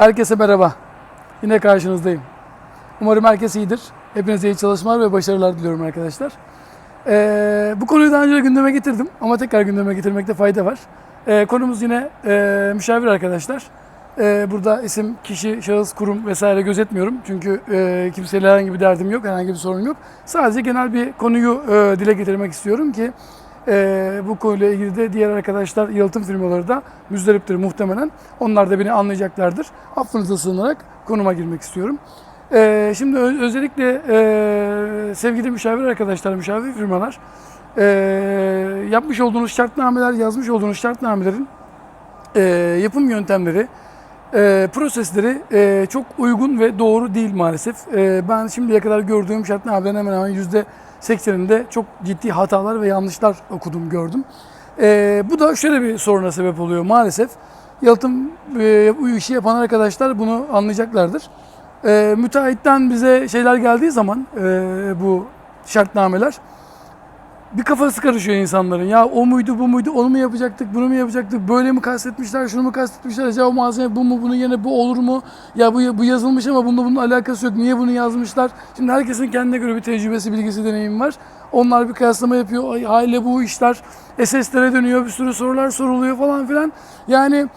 Herkese merhaba. Yine karşınızdayım. Umarım herkes iyidir. Hepinize iyi çalışmalar ve başarılar diliyorum arkadaşlar. Ee, bu konuyu daha önce de gündeme getirdim ama tekrar gündeme getirmekte fayda var. Ee, konumuz yine e, müşavir arkadaşlar. Ee, burada isim, kişi, şahıs, kurum vesaire gözetmiyorum. Çünkü e, kimseyle herhangi bir derdim yok, herhangi bir sorun yok. Sadece genel bir konuyu e, dile getirmek istiyorum ki e, bu konuyla ilgili de diğer arkadaşlar, yalıtım firmaları da müzdariptir muhtemelen. Onlar da beni anlayacaklardır. Affınıza sığınarak konuma girmek istiyorum. E, şimdi özellikle e, sevgili müşavir arkadaşlar, müşavir firmalar e, yapmış olduğunuz şartnameler, yazmış olduğunuz şartnamelerin e, yapım yöntemleri, e, prosesleri e, çok uygun ve doğru değil maalesef. E, ben şimdiye kadar gördüğüm şartnamelerin hemen hemen yüzde 80'inde çok ciddi hatalar ve yanlışlar okudum, gördüm. E, bu da şöyle bir soruna sebep oluyor maalesef. Yalıtım e, işi yapan arkadaşlar bunu anlayacaklardır. E, müteahhitten bize şeyler geldiği zaman e, bu şartnameler bir kafası karışıyor insanların. Ya o muydu bu muydu onu mu yapacaktık bunu mu yapacaktık böyle mi kastetmişler şunu mu kastetmişler acaba malzeme bu mu bunun yerine bu olur mu? Ya bu, bu yazılmış ama bununla bunun alakası yok niye bunu yazmışlar? Şimdi herkesin kendine göre bir tecrübesi bilgisi deneyimi var. Onlar bir kıyaslama yapıyor. Ay, aile bu işler SS'lere dönüyor bir sürü sorular soruluyor falan filan. Yani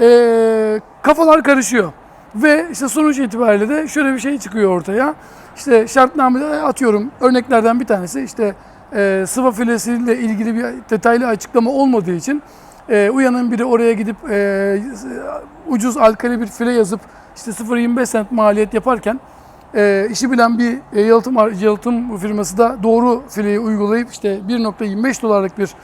eee, kafalar karışıyor. Ve işte sonuç itibariyle de şöyle bir şey çıkıyor ortaya. İşte şartnamede atıyorum örneklerden bir tanesi işte e, sıva filesiyle ilgili bir detaylı açıklama olmadığı için e, uyanın biri oraya gidip e, ucuz alkali bir file yazıp işte 0.25 cent maliyet yaparken e, işi bilen bir e, yalıtım, yalıtım firması da doğru fileyi uygulayıp işte 1.25 dolarlık bir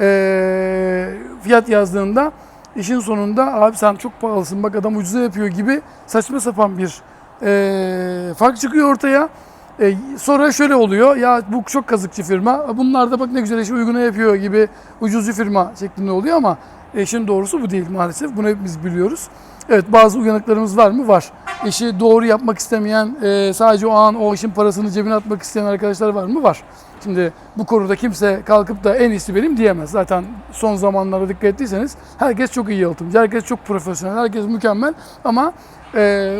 e, fiyat yazdığında işin sonunda abi sen çok pahalısın bak adam ucuza yapıyor gibi saçma sapan bir e, fark çıkıyor ortaya. E, sonra şöyle oluyor ya bu çok kazıkçı firma bunlar da bak ne güzel işi uyguna yapıyor gibi ucuzcu firma şeklinde oluyor ama işin doğrusu bu değil maalesef bunu hepimiz biliyoruz. Evet bazı uyanıklarımız var mı? Var. İşi doğru yapmak istemeyen, e, sadece o an o işin parasını cebine atmak isteyen arkadaşlar var mı? Var. Şimdi bu konuda kimse kalkıp da en iyisi benim diyemez. Zaten son zamanlarda dikkat ettiyseniz herkes çok iyi yalıtımcı, herkes çok profesyonel, herkes mükemmel ama e,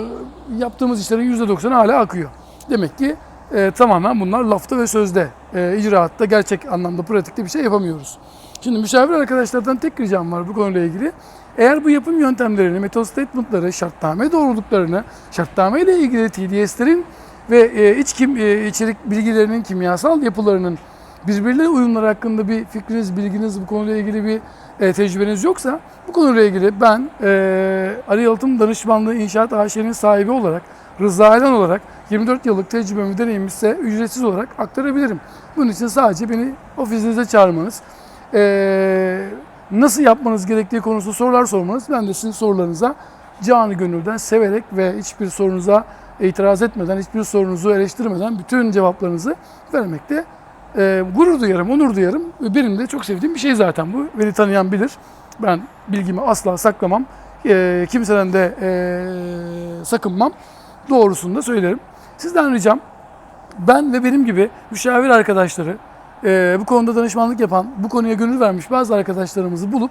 yaptığımız işlerin %90'ı hala akıyor. Demek ki e, tamamen bunlar lafta ve sözde, e, icraatta gerçek anlamda pratikte bir şey yapamıyoruz. Şimdi müşavir arkadaşlardan tek ricam var bu konuyla ilgili. Eğer bu yapım yöntemlerini, method statement'ları, şartname doğruluklarını, şartname ile ilgili TDS'lerin ve e, iç kim, e, içerik bilgilerinin, kimyasal yapılarının birbirleri uyumları hakkında bir fikriniz, bilginiz, bu konuyla ilgili bir e, tecrübeniz yoksa bu konuyla ilgili ben e, Arı Yalıtım Danışmanlığı İnşaat AŞ'nin sahibi olarak, Rıza Aylan olarak 24 yıllık tecrübemi, deneyimimi size ücretsiz olarak aktarabilirim. Bunun için sadece beni ofisinize çağırmanız, e, nasıl yapmanız gerektiği konusunda sorular sormanız, ben de sizin sorularınıza canı gönülden severek ve hiçbir sorunuza itiraz etmeden, hiçbir sorunuzu eleştirmeden bütün cevaplarınızı vermekte e, gurur duyarım, onur duyarım. Benim de çok sevdiğim bir şey zaten bu. Beni tanıyan bilir. Ben bilgimi asla saklamam. E, kimseden de e, sakınmam. Doğrusunu da söylerim. Sizden ricam ben ve benim gibi müşavir arkadaşları, e, bu konuda danışmanlık yapan, bu konuya gönül vermiş bazı arkadaşlarımızı bulup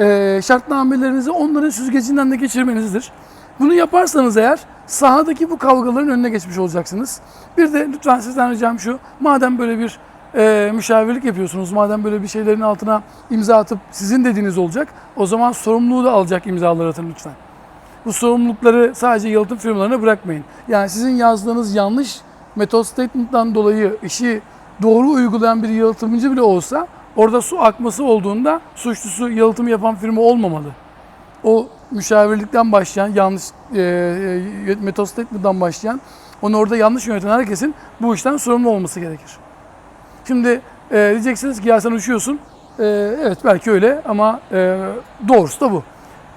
e, şartnamelerinizi onların süzgecinden de geçirmenizdir. Bunu yaparsanız eğer sahadaki bu kavgaların önüne geçmiş olacaksınız. Bir de lütfen sizden ricam şu, madem böyle bir e, müşavirlik yapıyorsunuz, madem böyle bir şeylerin altına imza atıp sizin dediğiniz olacak, o zaman sorumluluğu da alacak imzalar atın lütfen. Bu sorumlulukları sadece yalıtım firmalarına bırakmayın. Yani sizin yazdığınız yanlış method statement'tan dolayı işi doğru uygulayan bir yalıtımcı bile olsa orada su akması olduğunda suçlusu yalıtım yapan firma olmamalı. O müşavirlikten başlayan yanlış e, e, method statement'tan başlayan onu orada yanlış yöneten herkesin bu işten sorumlu olması gerekir. Şimdi e, diyeceksiniz ki ya sen uçuyorsun. E, evet belki öyle ama e, doğrusu da bu.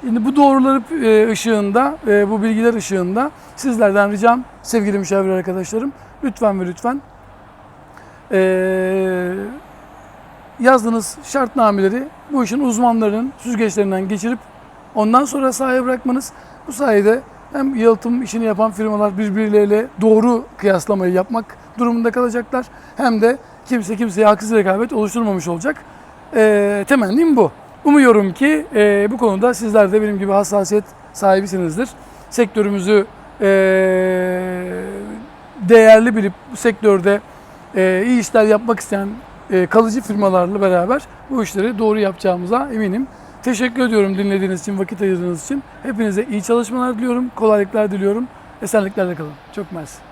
Şimdi bu doğruları e, ışığında, e, bu bilgiler ışığında sizlerden ricam sevgili müşavir arkadaşlarım lütfen ve lütfen e, yazdığınız şartnameleri bu işin uzmanlarının süzgeçlerinden geçirip ondan sonra sahaya bırakmanız bu sayede hem yalıtım işini yapan firmalar birbirleriyle doğru kıyaslamayı yapmak durumunda kalacaklar hem de kimse kimseye haksız rekabet oluşturmamış olacak. E, temennim bu. Umuyorum ki e, bu konuda sizler de benim gibi hassasiyet sahibisinizdir. sektörümüzü e, değerli bilip bu sektörde e, iyi işler yapmak isteyen e, kalıcı firmalarla beraber bu işleri doğru yapacağımıza eminim. Teşekkür ediyorum dinlediğiniz için, vakit ayırdığınız için. Hepinize iyi çalışmalar diliyorum, kolaylıklar diliyorum. Esenliklerle kalın. Çok mersi.